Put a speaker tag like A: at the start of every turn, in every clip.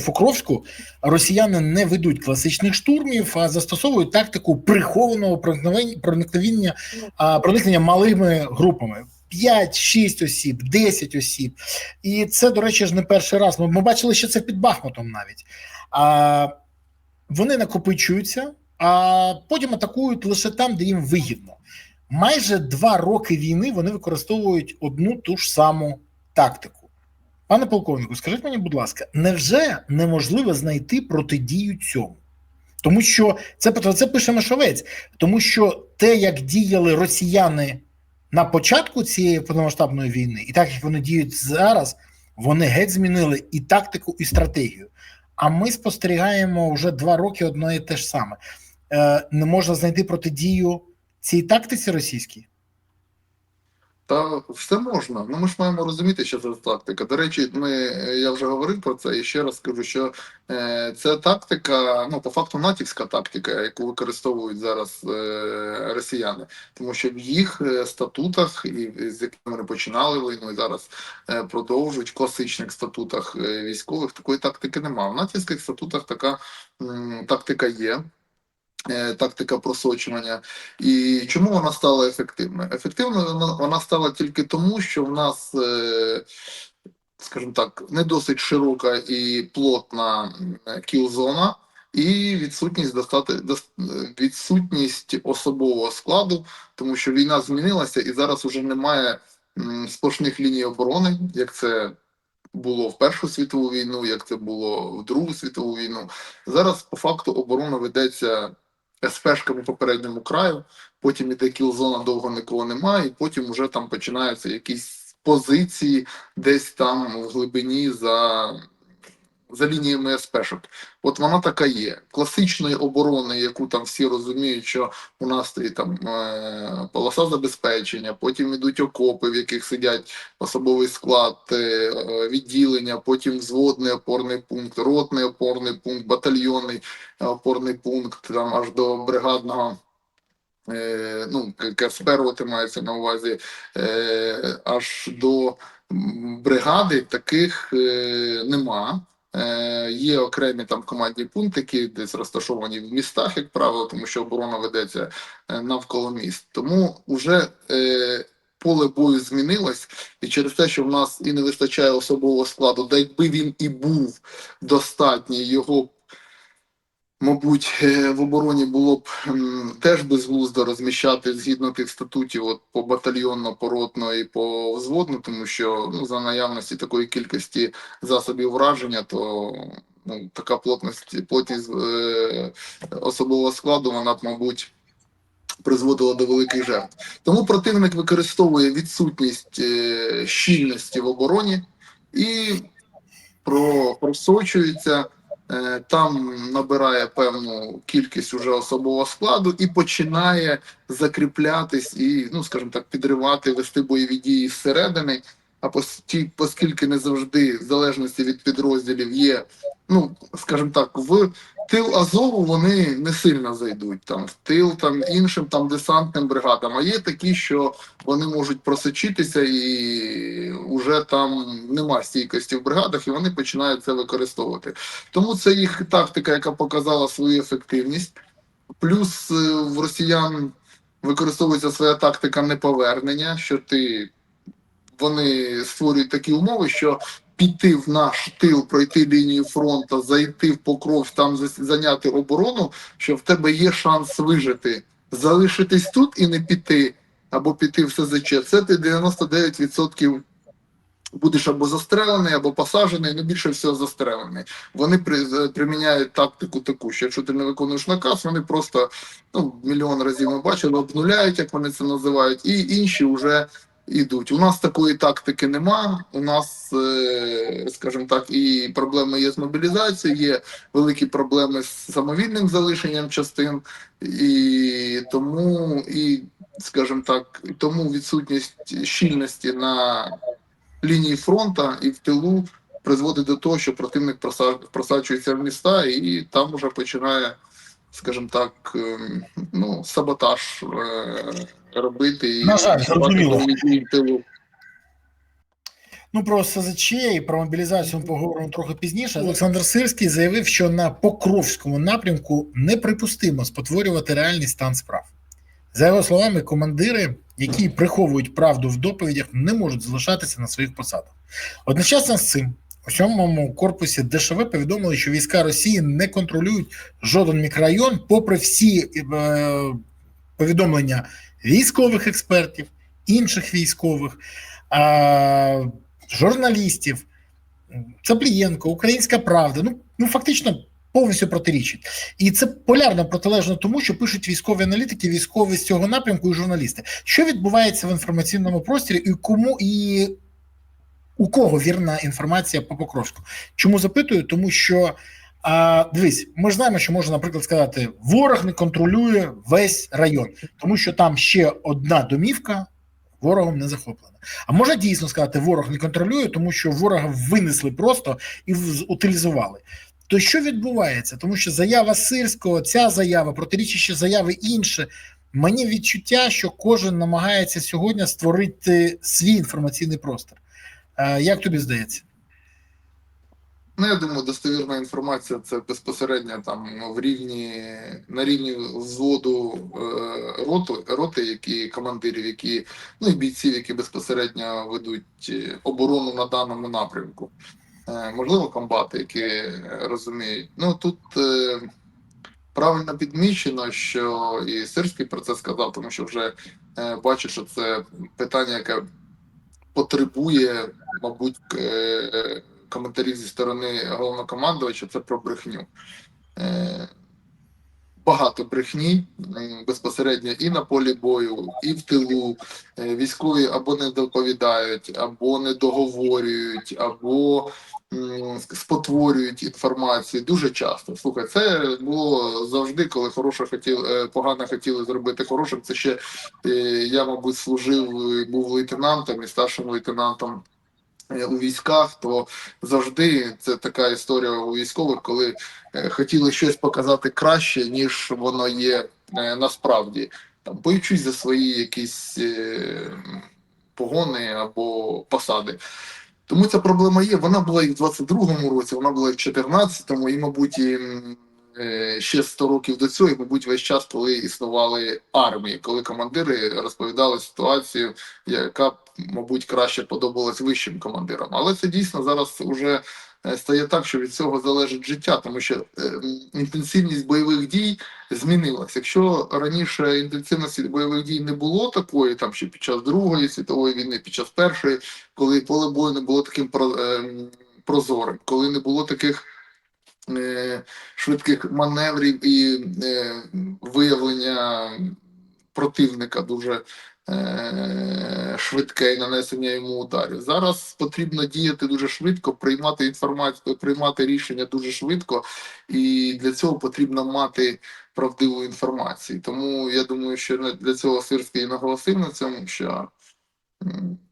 A: Покровську росіяни не ведуть класичних штурмів, а застосовують тактику прихованого проникновення, проникнення малими групами. 5, 6 осіб, 10 осіб. І це, до речі, ж не перший раз. Ми, ми бачили, що це під Бахмутом навіть. А, вони накопичуються, а потім атакують лише там, де їм вигідно. Майже два роки війни вони використовують одну ту ж саму тактику. Пане полковнику, скажіть мені, будь ласка, невже неможливо знайти протидію цьому? Тому що це про це пише Машовець, тому що те, як діяли росіяни на початку цієї повномасштабної війни, і так як вони діють зараз, вони геть змінили і тактику, і стратегію. А ми спостерігаємо вже два роки одне і те ж саме. Е, не можна знайти протидію цій тактиці російській.
B: Та все можна. Ну ми ж маємо розуміти, що це тактика. До речі, ми я вже говорив про це і ще раз скажу, що е, це тактика, ну по факту натівська тактика, яку використовують зараз е, росіяни, тому що в їх е, статутах, і з якими вони починали війну, і зараз е, продовжують в класичних статутах е, військових такої тактики немає. В натівських статутах така м, тактика є. Е, Тактика просочування, і чому вона стала ефективною? Ефективною вона, стала тільки тому, що в нас, е, скажімо так, не досить широка і плотна м, кіл-зона, і відсутність достати відсутність особового складу, тому що війна змінилася, і зараз уже немає сплошних ліній оборони, як це було в Першу світову війну, як це було в Другу світову війну. Зараз по факту оборона ведеться СПшками попередньому краю, потім іде кілзона, довго нікого немає, і потім вже там починаються якісь позиції десь там в глибині за, за лініями СПшок. От вона така є. Класичної оборони, яку там всі розуміють, що у нас стоїть там е, полоса забезпечення, потім ідуть окопи, в яких сидять особовий склад, е, відділення, потім взводний опорний пункт, ротний опорний пункт, батальйонний опорний пункт, там аж до бригадного. е, Ну, роти мається на увазі аж до бригади таких нема. Е, Є окремі там командні пункти, які десь розташовані в містах, як правило, тому що оборона ведеться е, навколо міст. Тому вже е, поле бою змінилось, і через те, що в нас і не вистачає особового складу, да якби він і був достатній, його мабуть, е, в обороні було б теж безглуздо розміщати згідно тих статутів, от по батальйонно, поротно і по взводно, тому що ну, за наявності такої кількості засобів враження, то ну, така плотність, плотність е, особового складу, вона б, мабуть, призводила до великих жертв. Тому противник використовує відсутність е, щільності в обороні і про, просочується. Е, Там набирає певну кількість уже особового складу і починає закріплятись і, ну скажімо так, підривати, вести бойові дії зсередини. А оскільки не завжди, в залежності від підрозділів, є, ну скажімо так, в тил Азову вони не сильно зайдуть там в тил там іншим там десантним бригадам. А є такі, що вони можуть просочитися, і вже там нема стійкості в бригадах, і вони починають це використовувати. Тому це їх тактика, яка показала свою ефективність. Плюс е, в росіян використовується своя тактика неповернення, що ти вони створюють такі умови, що піти в наш тил, пройти лінію фронту, зайти в покров, там зайняти оборону, що в тебе є шанс вижити, залишитись тут і не піти, або піти в СЗЧ. Це ти 99% будеш або застрелений, або посаджений, ну більше всього застрелений. Вони при, приміняють тактику таку, що якщо ти не виконуєш наказ, вони просто ну, мільйон разів ми бачили, обнуляють, як вони це називають, і інші вже ідуть. У нас такої тактики нема. У нас, е, скажімо так, і проблеми є з мобілізацією, є великі проблеми з самовільним залишенням частин, і тому, і, скажімо так, тому відсутність щільності на лінії фронту і в тилу призводить до того, що противник проса- просачується в міста, і там вже починає, скажімо так, ем, ну, саботаж е, робити і
A: На жаль, зрозуміло. Ну, про СЗЧ і про мобілізацію ми поговоримо трохи пізніше. Олександр Сирський заявив, що на Покровському напрямку неприпустимо спотворювати реальний стан справ. За його словами, командири, які приховують правду в доповідях, не можуть залишатися на своїх посадах. Одночасно з цим у сьомому корпусі ДШВ повідомили, що війська Росії не контролюють жоден мікрорайон, попри всі е, повідомлення військових експертів, інших військових, е, журналістів, Цаплієнко, Українська Правда. Ну, ну фактично повністю протирічить. І це полярно протилежно тому, що пишуть військові аналітики, військові з цього напрямку і журналісти. Що відбувається в інформаційному просторі, і кому і у кого вірна інформація по Покровську? Чому запитую? Тому що а, дивись, ми ж знаємо, що можна, наприклад, сказати, ворог не контролює весь район, тому що там ще одна домівка ворогом не захоплена. А можна дійсно сказати, ворог не контролює, тому що ворога винесли просто і утилізували. То що відбувається? Тому що заява Сирського, ця заява, протиріччя заяви інше. Мені відчуття, що кожен намагається сьогодні створити свій інформаційний простір. Е, Як тобі здається?
B: Ну, я думаю, достовірна інформація це безпосередньо там в рівні на рівні взводу е, роти, роти, які командирів, які ну і бійців, які безпосередньо ведуть е, оборону на даному напрямку. Е, можливо, комбати, які розуміють. Ну тут е, правильно підмічено, що і Сирський про це сказав, тому що вже е, бачу, що це питання, яке потребує, мабуть, е, коментарів зі сторони головнокомандувача це про брехню. Е, Багато брехні безпосередньо і на полі бою, і в тилу. Е, Військові або не доповідають, або не договорюють, або спотворюють інформацію дуже часто. Слухай, це було завжди, коли хороше хотіли, погано хотіли зробити хорошим. Це ще е, я, мабуть, служив, був лейтенантом і старшим лейтенантом е, у військах, то завжди це така історія у військових, коли е, хотіли щось показати краще, ніж воно є е, насправді, там боючись за свої якісь е, погони або посади. Тому ця проблема є. Вона була і в 22-му році, вона була і в 14-му, і, мабуть, і ще 100 років до цього, і, мабуть, весь час, коли існували армії, коли командири розповідали ситуацію, яка, мабуть, краще подобалась вищим командирам. Але це дійсно зараз вже е, стає так, що від цього залежить життя, тому що е, інтенсивність бойових дій змінилась. Якщо раніше інтенсивності бойових дій не було такої, там ще під час Другої світової війни, під час першої, коли поле бою не було таким ем, прозорим, коли не було таких е, швидких маневрів і е, виявлення противника дуже е, швидке і нанесення йому ударів. Зараз потрібно діяти дуже швидко, приймати інформацію, приймати рішення дуже швидко, і для цього потрібно мати правдиву інформацію. Тому я думаю, що для цього Сирський і наголосив на цьому, що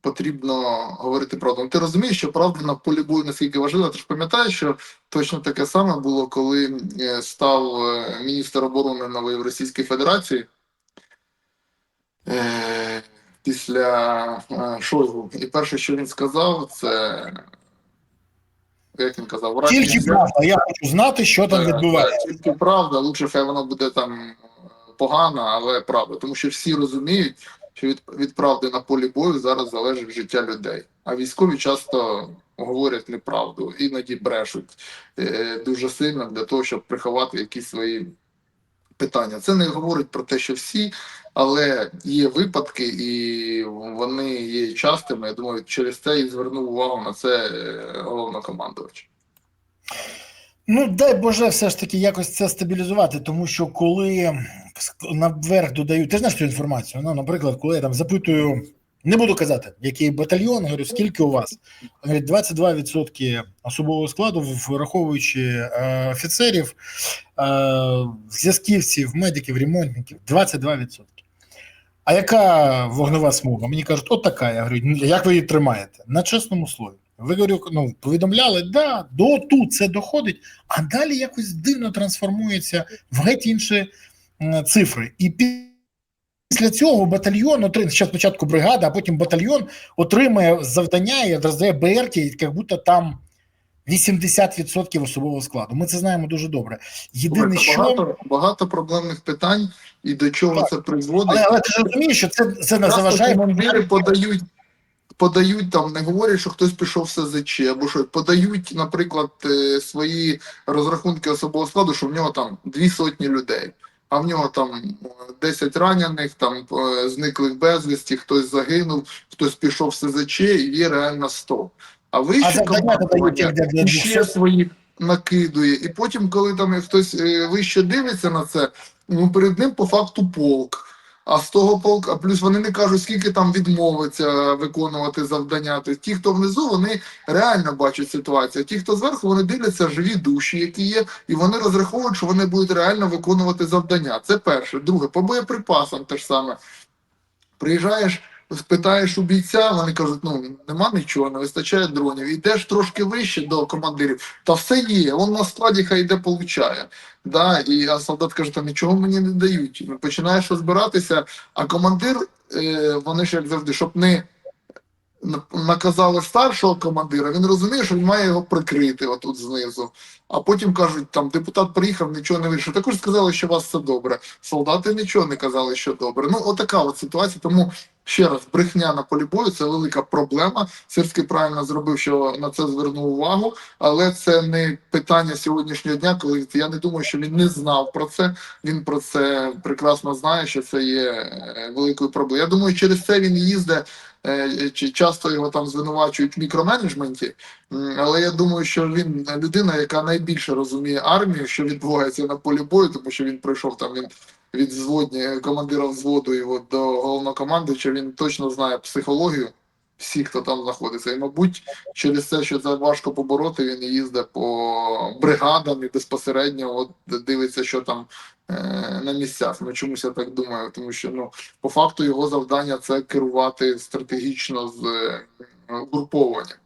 B: потрібно говорити правду. Ну, Ти розумієш, що правда на полі бою наскільки важлива. Ти ж пам'ятаєш, що точно таке саме було, коли е, став е, міністр оборони нової в Російській Федерації. Е, Після Шойгу. І перше, що він сказав, це як він казав, «В
A: Тільки правда, я хочу знати, що там відбувається.
B: Тільки правда, лучше хай воно буде там погано, але правда. Тому що всі розуміють, що від, від правди на полі бою зараз залежить життя людей. А військові часто говорять неправду, іноді брешуть е, дуже сильно для того, щоб приховати якісь свої питання. Це не говорить про те, що всі, але є випадки, і вони є частими. Я думаю, через це і звернув увагу на це е, головнокомандувач.
A: Ну, дай Боже, все ж таки якось це стабілізувати, тому що коли наверх додають, ти знаєш цю інформацію. Ну, наприклад, коли я там запитую, не буду казати, який батальйон, говорю, скільки у вас? Говорить, 22% особового складу, враховуючи е, офіцерів, е, зв'язківців, медиків, ремонтників, 22%. А яка вогнева смуга? Мені кажуть, от така. Я говорю, «Ну, як ви її тримаєте? На чесному слові. Ви говорю, ну, повідомляли, да, до тут це доходить, а далі якось дивно трансформується в геть інші м, цифри. І Після цього батальйон отримає ще спочатку бригада, а потім батальйон отримує завдання і роздає БРТ, як будто там 80% особового складу. Ми це знаємо дуже добре. Єдине,
B: Слухайте,
A: що
B: багато, багато проблемних питань і до чого
A: Так.
B: це призводить.
A: але, але ти ж розумієш, що це, це не заважає.
B: командири подають, подають там, не говорять, що хтось пішов в СЗЧ, або що подають, наприклад, е, свої розрахунки особового складу, що в нього там дві сотні людей. А в нього там е, 10 ранених, там е, зниклих безвісті, хтось загинув, хтось пішов в СЗЧ і є реально 100. А вище
A: для
B: ще
A: 200.
B: свої накидує. І потім, коли там хтось е, вище дивиться на це, ну перед ним по факту полк. А з того полка, плюс вони не кажуть, скільки там відмовиться виконувати завдання. Тобто ті, хто внизу, вони реально бачать ситуацію. Ті, хто зверху, вони дивляться живі душі, які є, і вони розраховують, що вони будуть реально виконувати завдання. Це перше. Друге, по боєприпасам те ж саме. Приїжджаєш, спитаєш у бійця, вони кажуть, ну нема нічого, не вистачає дронів. Йдеш трошки вище до командирів, та все є, он на складі хай йде получає. Да, і а солдат каже, та нічого мені не дають. Починаєш розбиратися, а командир, е, вони ж як завжди, щоб не наказали старшого командира, він розуміє, що він має його прикрити отут знизу. А потім кажуть, там депутат приїхав, нічого не вирішив. Також сказали, що у вас все добре. Солдати нічого не казали, що добре. Ну, отака от ситуація. Тому ще раз, брехня на полі бою це велика проблема. Сирський правильно зробив, що на це звернув увагу, але це не питання сьогоднішнього дня, коли я не думаю, що він не знав про це. Він про це прекрасно знає, що це є е, великою проблемою. Я думаю, через це він їздить. е, Чи часто його там звинувачують в мікроменеджменті, але я думаю, що він людина, яка найбільше розуміє армію, що відбувається на полі бою, тому що він пройшов там він від зводні командира взводу його до головнокомандуюча, він точно знає психологію всіх, хто там знаходиться. І, мабуть, через це, що це важко побороти, він їздить по бригадам і безпосередньо от дивиться, що там е, на місцях. Ну чомусь я так думаю, тому що ну по факту його завдання це керувати стратегічно з е, угруповуванням.